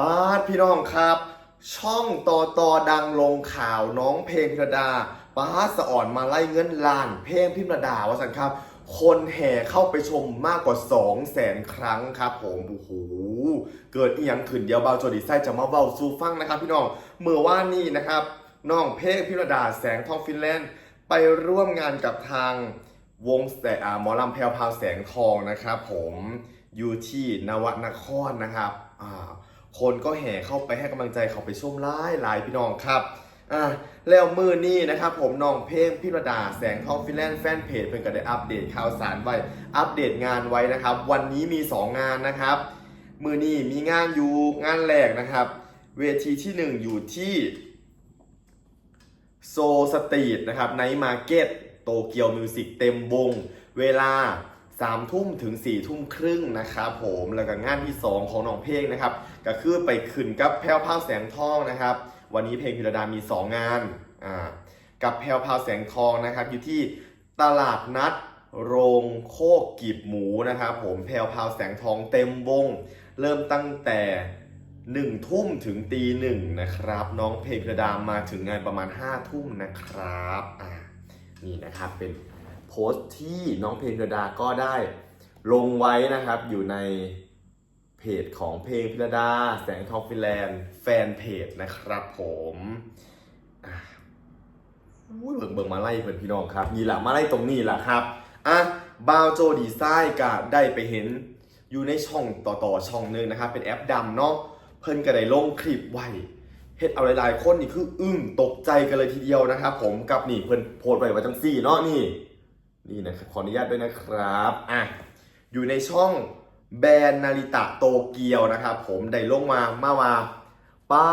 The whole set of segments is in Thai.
ปาดพี่น้องครับ ช่องต่อต่อดังลงข่าวน้องเพลงพิรดาปาดสะอ่อนมาไล่เงินล้านเพลงพิรดาวสันครับ คนแห่เข้าไปชมมากกว่า 2 0 0แสนครั้งครับผมโอ้โหเกิดอีหยังขึ้นเดียวเบาโจดีไซจะมาเบาสู่ฟังนะครับ พี่น้องเมื่อว่านี้นะครับน้องเพลงพิรดาแสงทองฟินแลนด์ไปร่วมงานกับทางวงแสอ่าหมอลำแพรวพาวแสงทองนะครับ ผมอยู่ที่นวนครนะครับอ่า คนก็แห่เข้าไปให้กำลังใจเขาไปชมหลายหลายพี่น้องครับอ่าแล้วมือนี้นะครับผมน้องเพลงพิรดาแสงทองฟินแลนด์แฟนเพจเพิ่งก็ได้อัปเดตข่าวสารไว้อัปเดตงานไว้นะครับ วันนี้มี 2 งานนะครับ มือนี้มีงานอยู่งานแรกนะครับ เวทีที่ 1 อยู่ที่โซสตรีทนะครับไนมาร์เก็ตโตเกียวมิวสิกเต็มวง เวลา 3ทุ่มถึง4ทุ่มครึ่งนะครับผมแล้วก็งานที่2ของน้องเพลงนะครับก็คือไปขึ้นกับแพลวพาวแสงทองนะครับ วันนี้เพลงพิรดามี2งานอ่ากับแพลวพาวแสงทองนะครับอยู่ที่ตลาดนัดโรงโคกกีบหมูนะครับผมแพลวพาวแสงทองเต็มวง เริ่มตั้งแต่หนึ่งทุ่มถึงตีหนึ่งนะครับ น้องเพลงกระดามมาถึงงานประมาณ5้าทุ่มนะครับอ่านี่นะครับเป็น โพสต์ที่น้องเพลงกรดาก็ได้ลงไว้นะครับอยู่ในเพจของเพลงพิรดา แสงทองฟิแลนด์แฟนเพจนะครับผมอุ้ยเบิ่งเบิ่งมาไล่เพื่อนพี่น้องครับนี่แหละมาไล่ตรงนี้แหละครับอะบาวโจดีไซน์ก็ได้ไปเห็นอยู่ในช่องต่อๆช่องหนึงนะครับ เป็นแอปดำเนาะเพิ่นก็ได้ลงคลิปไว้เฮ็ดเอาหลายๆคนนี่คืออึ้งตกใจกันเลยทีเดียวนะครับผมกับนี่เพิ่นโพสต์ไว้ว่าจังซี่เนาะนี่ นี่นะครับขออนุญาตด้วยนะครับอะอยู่ในช่องแบรนด์นาริตะโตเกียวนะครับผมได้ลงมามาว่าป้า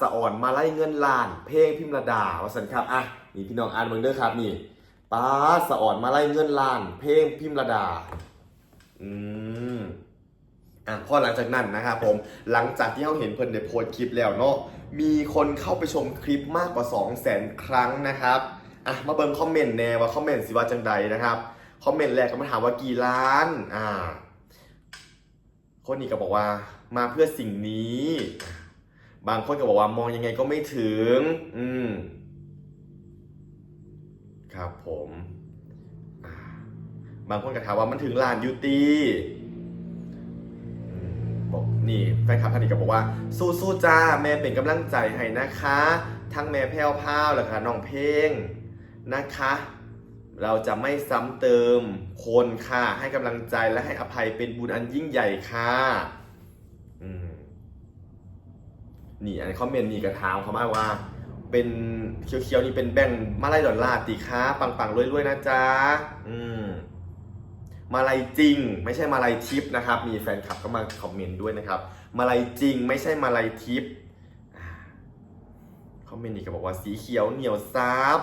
สะอ่อนมาไล่เงินล้าน เพลงพิมรดาว่าสันครับอะนี่พี่น้องอ่านเบิ่งเด้อครับนี่ป้าสะอ่อนมาไล่เงินล้าน เพลงพิมรดา อืมอะพอหลังจากนั้นนะครับผมหลังจากที่เราเห็นเพิ่นได้โพสต์คลิปแล้วเนาะมีคนเข้าไปชมคลิปมากกว่า 2 0 0 0 0 0 ครั้งนะครับ อะมาเบิ่งคอมเมนต์แน่ว่าคอมเมนต์สิว่าจังใดนะครับคอมเมนต์แรกก็มาถามว่ากี่ล้านอ่าคนนี้ก็บอกว่ามาเพื่อสิ่งนี้ บางคนก็บอกว่ามองยังไงก็ไม่ถึง อืมครับผมอ่าบางคนก็ถามว่ามันถึงล้านยูตีบอกนี่แฟนคลับท่านนี้ก็บอกว่า สู้ๆจ้า แม่เป็นกำลังใจให้นะคะ ทั้งแม่แพ้วพราวแล้วค่ะน้องเพลง นะคะ เราจะไม่ซ้ำเติมคนค่ะ ให้กำลังใจและให้อภัยเป็นบุญอันยิ่งใหญ่ค่ะนี่อันนี้คอมเมนต์นี่กระถามเขามาว่า เป็นเคียวๆนี่เป็นแบ่งค์มาไล่ดอลลาร์ตีค้าปังๆรวยๆนะจ๊ะอืมมาลัยจริง ไม่ใช่มาลัยทิปนะครับ มีแฟนคลับก็มาคอมเมนต์ด้วยนะครับ มาลัยจริง ไม่ใช่มาลัยทิปคอมเมนต์นี่ก็บอกว่าสีเขียวเหนียวซับ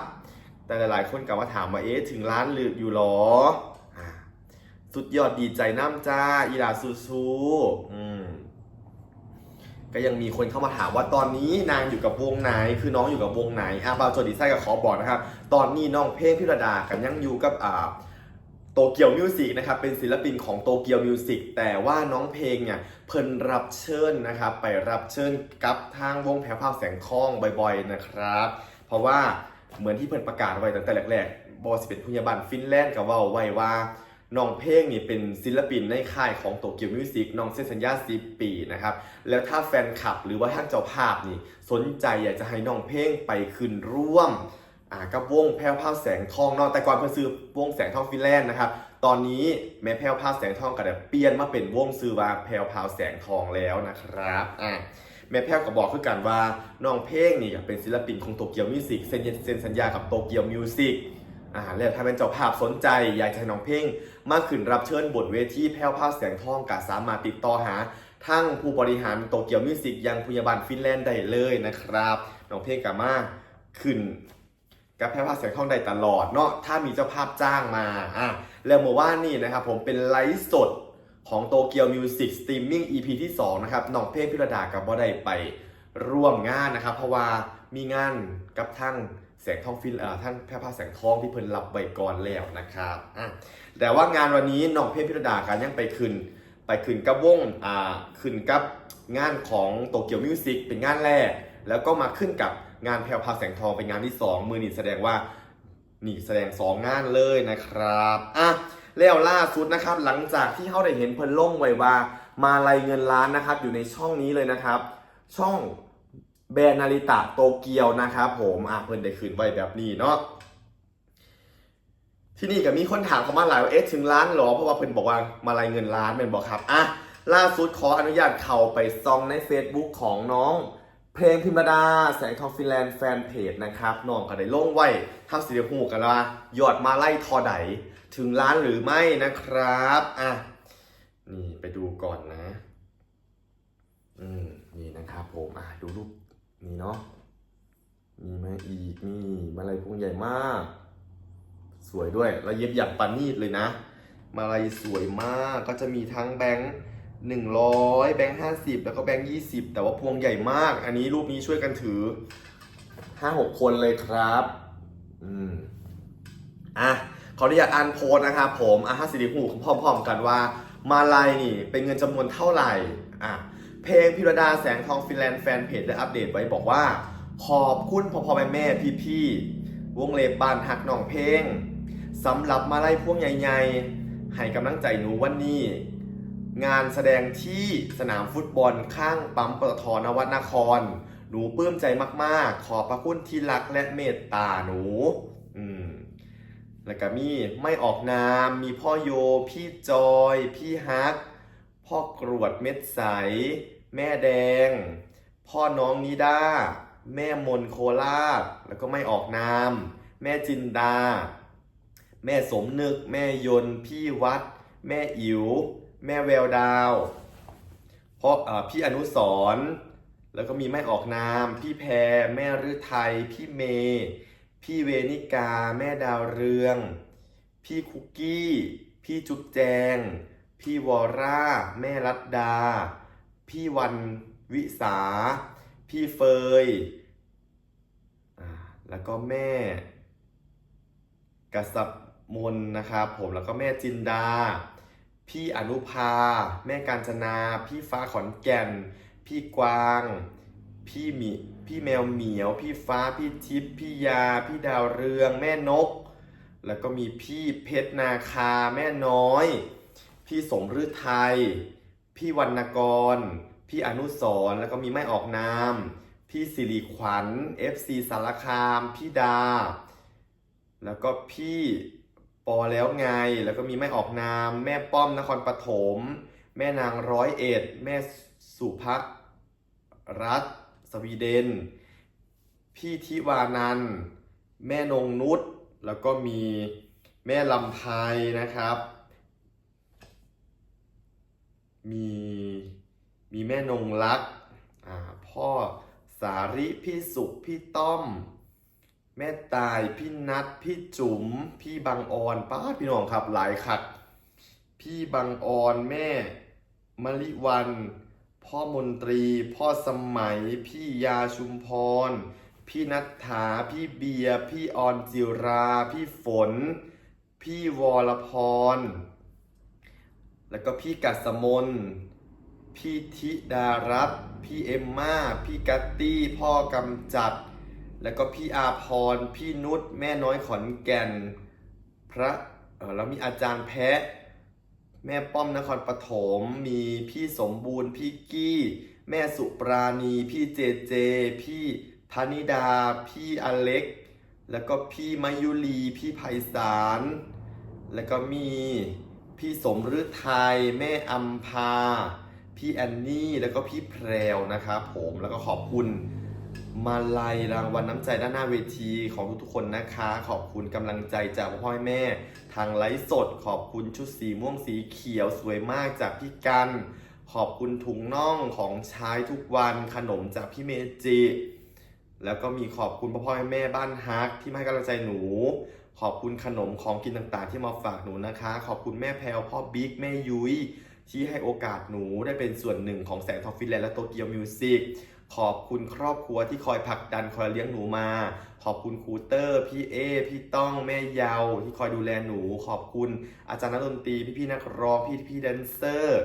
แต่หลายๆ คนกลับมาถามว่าเอ๊ะถึงร้านหรืออยู่หรอสุดยอดดีใจน้ำจ้าอีลาซูซูอืมก็ยังมีคนเข้ามาถามว่าตอนนี้นางอยู่กับวงไหน คือน้องอยู่กับวงไหนอะบาวโจดีไซน์กับขอบอกนะครับ ตอนนี้น้องเพลงพิรดากันยังอยู่กับอ่าโตเกียวมิวสิกนะครับ เป็นศิลปินของโตเกียวมิวสิกแต่ว่าน้องเพลงเนี่ยเพิ่นรับเชิญนะครับ ไปรับเชิญกับทางวงแผ่วพาวแสงทองบ่อยๆนะครับ เพราะว่า เหมือนที่เพิ่นประกาศไว้ตั้งแต่แรกๆบอสเป็นผู้ยาบันฟินแลนด์กับเว่าไว้ว่าน้องเพลงนี่เป็นศิลปินในค่ายของโตเกียวมิวสิกน้องเซ็นสัญญา10ปีนะครับ แล้วถ้าแฟนคลับหรือว่าท่านเจ้าภาพนี่ สนใจอยากจะให้น้องเพลงไปขึ้นร่วมอ่ากับวงแพรวพาวแสงทองเนาะแต่ก่อนเพิ่นซื้อวงแสงทองฟินแลนด์นะครับ ตอนนี้แม่แพรวพาวแสงทองก็ได้เปลี่ยนมาเป็นวงซื้อว่าแพรวพาวแสงทองแล้วนะครับอ่า แม่แพรวก็บอกคือกันว่าน้องเพลงนี่ก็เป็นศิลปินของโตเกียวมิวสิกเซ็นเซ็นสัญญากับโตเกียวมิวสิกอ่าแล้วถ้าเป็นเจ้าภาพสนใจ อยากจะให้น้องเพลงมาขึ้นรับเชิญบนเวทีแพรวพราวแสงทองก็สามารถติดต่อหาทั้งผู้บริหารโตเกียวมิวสิกยังพยาบาลฟินแลนด์ได้เลยนะครับน้องเพลงก็มาขึ้นกับแพร่ภาพเสียงทองได้ตลอดเนาะถ้ามีเจ้าภาพจ้างมาอะแล้วเมื่อวานนี่นะครับผมเป็นไลฟ์สด ของโตเกียวมิวสิกสตรีมมิ่ง EP ที่2นะครับน้องเพลงพิรดากับบ่ได้ไปร่วมงานนะครับ เพราะว่ามีงานกับทั้งแสงทองฟินเอ่อท่านแพร่ภาแสงทองที่เพิ่นรับไว้ก่อนแล้วนะครับอะแต่ว่างานวันนี้น้องเพลงพิรดากันยังไปขึ้น ไปขึ้นกับวงอ่าขึ้นกับงานของโตเกียวมิวสิกเป็นงานแรก แล้วก็มาขึ้นกับงานแพลวพาแสงทองเป็นงานที่ 2 มือนี่แสดงว่านี่แสดง 2 งานเลยนะครับอะ แล้วล่าสุดนะครับหลังจากที่เขาได้เห็นเพิ่นล่งไว้ว่า มาลายเงินล้านนะครับ อยู่ในช่องนี้เลยนะครับ ช่องแบรนด์นาริตะโตเกียวนะครับผมอะเพิ่นได้คืนไว้แบบนี้เนาะที่นี่ก็มีคนถามเขามาหลายว่าเอ๊ะถึงล้านหรอเพราะว่าเพิ่นบอกว่ามาลายเงินล้านเป็นบอกครับอะล่าสุดขออนุญาตเข้าไปซองใน Facebook ของน้องเพลงพิมดาแสงทองฟินแลนด์แฟนเพจนะครับน้องก็ได้ลงไว้ทำสีหูกันว่ายอดมาไล่ทอได ถึงล้านหรือไม่นะครับอะนี่ไปดูก่อนนะ อืมนี่นะครับผมอะดูรูปนี่เนาะมีมาอีกนี่มาลายพวงใหญ่มาก สวยด้วยแล้วเย็บอย่างปานีตเลยนะ มาลายสวยมากก็จะมีทั้งแบงค์หนึ่งร้อยแบงค์ห้าสิบแล้วก็แบงค์ยี่สิบแต่ว่าพวงใหญ่มาก อันนี้รูปนี้ช่วยกันถือห้าหกคนเลยครับ อืมอะ ขออนุญาตอ่านโพสนะครับผมอะห้าสิริหูพร้อมๆกันว่า มาลายนี่เป็นเงินจำนวนเท่าไหร่อะเพลงพิรดาแสงทองฟินแลนด์แฟนเพจได้อัปเดตไว้บอกว่า ขอบคุณพ่อพ่อแม่แม่พี่ๆวงเล็บบานหักหนองเพลงสำหรับมาไล่พวงใหญ่ๆ ให้กำลังใจหนูวันนี้ งานแสดงที่สนามฟุตบอลข้างปั๊มปตทนวัดนคร หนูปลื้มใจมากๆ ขอบพระคุณที่รักและเมตตาหนู แล้วก็มีไม่ออกนาม มีพ่อโย พี่จอย พี่ฮัก พ่อกรวดเม็ดใส แม่แดง พ่อน้องนิด้า แม่มนโคราช แล้วก็ไม่ออกนาม แม่จินดา แม่สมนึก แม่ยนพี่วัด แม่อิ๋ว แม่แววดาวพราะอ่าพี่อนุสรแล้วก็มีไม่ออกนาม พี่แพร แม่ฤทัย พี่เมย์ พี่เวนิกา แม่ดาวเรือง พี่คุกกี้ พี่จุ๊บแจง พี่วอร่า แม่รัตดา พี่วันวิสา พี่เฟย แล้วก็แม่กษับมนนะครับผมแล้วก็แม่จินดา พี่อนุภา แม่กาญจนา พี่ฟ้าขอนแก่น พี่กวาง พี่มี พี่แมวเหมียว พี่ฟ้า พี่ทิพย์ พี่ยา พี่ดาวเรือง แม่นก แล้วก็มีพี่เพชรนาคา แม่น้อย พี่สมฤทัย พี่วรรณกร พี่อนุสรแล้วก็มีไม่ออกนาม พี่สิริขวัญ FC สารคาม พี่ดา แล้วก็พี่ปอแล้วไง แล้วก็มีแม่ออกนาม แม่ป้อมนครปฐม แม่นางร้อยเอ็ด แม่สุภรัตน์ สวีเดน พี่ทิวานันท์แม่นงนุช แล้วก็มีแม่ลำไพนะครับ มีมีแม่นงรักอ่าพ่อสาริพี่สุขพี่ต้อม แม่ตายพี่นัทพี่จุ๋ม พี่บางออนป้าพี่น้องครับหลายขัด พี่บางออนแม่มะลิวัน พ่อมนตรี พ่อสมัย พี่ยาชุมพร พี่นัทธา พี่เบียร์ พี่ออนจิรา พี่ฝน พี่วรพร แล้วก็พี่กัสมน พี่ธิดารัตพี่เอมมาพี่กัตตี้ พ่อกำจัด แล้วก็พี่อาพร พี่นุช แม่น้อยขอนแก่น พระแล้วมีอาจารย์แพะ แม่ป้อมนครปฐมมีพี่สมบูรณ์พี่กี้ แม่สุปราณี พี่เจเจ พี่ธนิดา พี่อเล็ก แล้วก็พี่มายุรีพี่ไพศาลแล้วก็มีพี่สมฤทัยแม่อัมพา พี่แอนนี่ แล้วก็พี่แพรวนะครับผมแล้วก็ขอบคุณ มาลัยรางวัลน้ำใจด้านหน้าเวทีของทุกๆคนนะคะ ขอบคุณกำลังใจจากพ่อแม่ ทางไลฟ์สด ขอบคุณชุดสีม่วงสีเขียวสวยมากจากพี่กัน ขอบคุณถุงน่องของใช้ทุกวันขนมจากพี่เมจิ แล้วก็มีขอบคุณพ่อพอแม่บ้านฮักที่มาให้กำลังใจหนู ขอบคุณขนมของกินต่างๆ ที่มาฝากหนูนะคะ ขอบคุณแม่แพลวพ่อบิ๊กแม่ยุ้ย ที่ให้โอกาสหนูได้เป็นส่วนหนึ่งของแสงทองฟินแลนด์และโตเกียวมิวสิกขอบคุณครอบครัวที่คอยผลักดันคอยเลี้ยงหนูมา ขอบคุณครูเตอร์ พี่เอ พี่ต้องแม่เยาวที่คอยดูแลหนู ขอบคุณอาจารย์นักดนตรี พี่พี่นักร้อง พี่พี่แดนเซอร์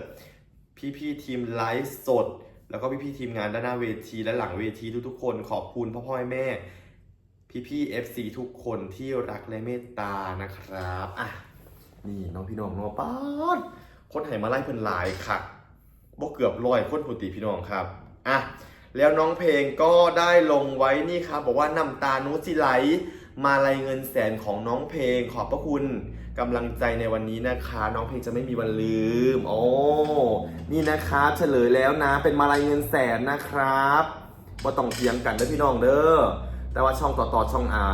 พี่พี่ทีมไลฟ์สด แล้วก็พี่ๆทีมงานด้านหน้าเวทีและหลังเวทีทุกๆคน ขอบคุณพ่อพ่อแม่แม่พี่ๆ FC ทุกคนที่รักและเมตตานะครับ อะ นี่น้องพี่น้องน้องป้าด คนไหมาไล่เพิ่นหลายค่ะบ่เกือบร้อยคนผู้ติพี่น้องครับอะแล้วน้องเพลงก็ได้ลงไว้นี่ครับบอกว่าน้ำตานุสิไหลมาลายเงินแสนของน้องเพลงขอบพระคุณกำลังใจในวันนี้นะคะ น้องเพลงจะไม่มีวันลืมโอ้นี่นะครับเฉลยแล้วนะ เป็นมาลายเงินแสนนะครับว่าต้องเทียงกันเด้อพี่น้องเด้อแต่ว่าช่องต่อๆช่องอ่า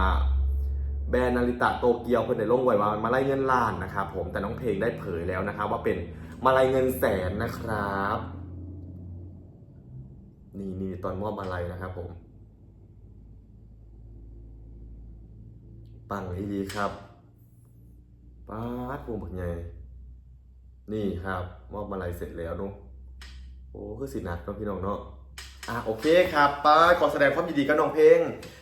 แบรนด์นาริตะโตเกียวเพิ่นได้ลงไว้ว่ามาลายเงินล้านนะครับผมแต่น้องเพลงได้เผยแล้วนะครับ ว่าเป็นมาลายเงินแสนนะครับ นี่นี่ตอนมอบมาลายนะครับผมปังอีดีครับป้าดวงบักใหญ่นี่ครับ มอบมาลัยเสร็จแล้วนุโอ้คือสินักเนาะพี่น้องเนาะอะโอเคครับป้าขอแสดงความยินดีกับน้องเพลง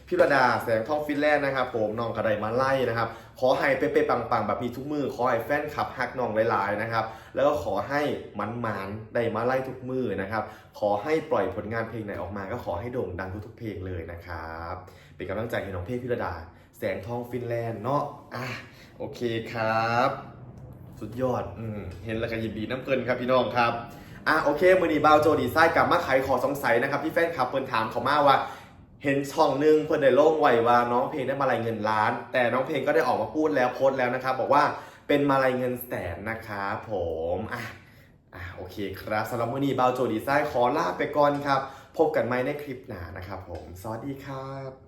พิรดาแสงทองฟินแลนด์นะครับผมน้องกระไดมาไล่นะครับขอให้เป๊ะๆปังๆ แบบมีทุกมือ ขอให้แฟนคลับฮักน้องหลายๆนะครับแล้วก็ขอให้มันมานๆได้มาไล่ทุกมือนะครับขอให้ปล่อยผลงานเพลงไหนออกมา ก็ขอให้โด่งดังทุกๆเพลงเลยนะครับเป็นกำลังใจให้น้องเพลงพิรดา แสงทองฟินแลนด์เนาะอะโอเคครับ สุดยอดอืมเห็นแล้วก็ยินดีน้ำเพลินครับพี่น้องครับอะโอเคมือนีบาวโจดีไซน์กลับมาไขขอสงสัยนะครับพี่แฟนคลับเพิ่นถามเขามาว่า เห็นช่องหนึ่งเพิ่นในโล่งไวว่าน้องเพลงได้มาลายเงินล้าน แต่น้องเพลงก็ได้ออกมาพูดแล้วโพสต์แล้วนะครับบอกว่าเป็นมาลายเงินแสนนะครับผมอะอะโอเคครับสำหรับมือนีบาวโจดีไซน์ขอลาไปก่อนครับ พบกันใหม่ในคลิปหน้านะครับผม สวัสดีครับ